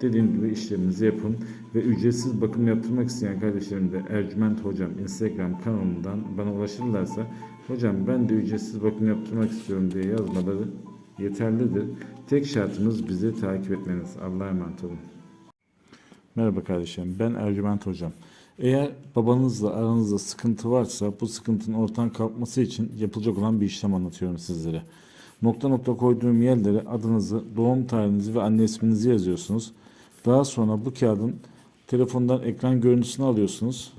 Dediğim gibi işleminizi yapın ve ücretsiz bakım yaptırmak isteyen kardeşlerim de Ercüment Hocam Instagram kanalından bana ulaşırlarsa hocam ben de ücretsiz bakım yaptırmak istiyorum diye yazmaları yeterlidir. Tek şartımız bizi takip etmeniz. Allah'a emanet olun. Merhaba kardeşlerim ben Ercüment Hocam. Eğer babanızla aranızda sıkıntı varsa bu sıkıntının ortadan kalkması için yapılacak olan bir işlem anlatıyorum sizlere. Nokta nokta koyduğum yerlere adınızı, doğum tarihinizi ve anne isminizi yazıyorsunuz. Daha sonra bu kağıdın telefondan ekran görüntüsünü alıyorsunuz.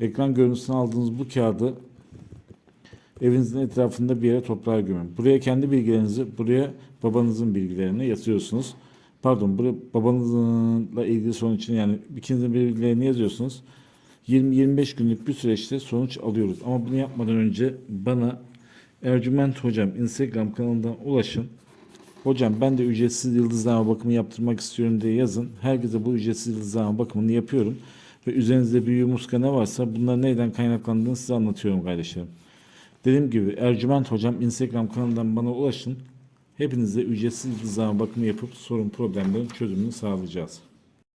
Ekran görüntüsünü aldığınız bu kağıdı evinizin etrafında bir yere toprağa gömün. Buraya kendi bilgilerinizi, buraya babanızın bilgilerini yazıyorsunuz. Pardon, buraya babanızla ilgili sorun için yani ikinizin bilgilerini yazıyorsunuz. 20-25 günlük bir süreçte sonuç alıyoruz. Ama bunu yapmadan önce bana Ercüment Hocam Instagram kanalından ulaşın. Hocam ben de ücretsiz yıldızlama bakımı yaptırmak istiyorum diye yazın. Herkese bu ücretsiz yıldızlama bakımını yapıyorum. Ve üzerinizde büyü muska ne varsa bunlar neyden kaynaklandığını size anlatıyorum kardeşlerim. Dediğim gibi Ercüment Hocam Instagram kanalından bana ulaşın. Hepinize ücretsiz yıldızlama bakımı yapıp sorun problemlerin çözümünü sağlayacağız.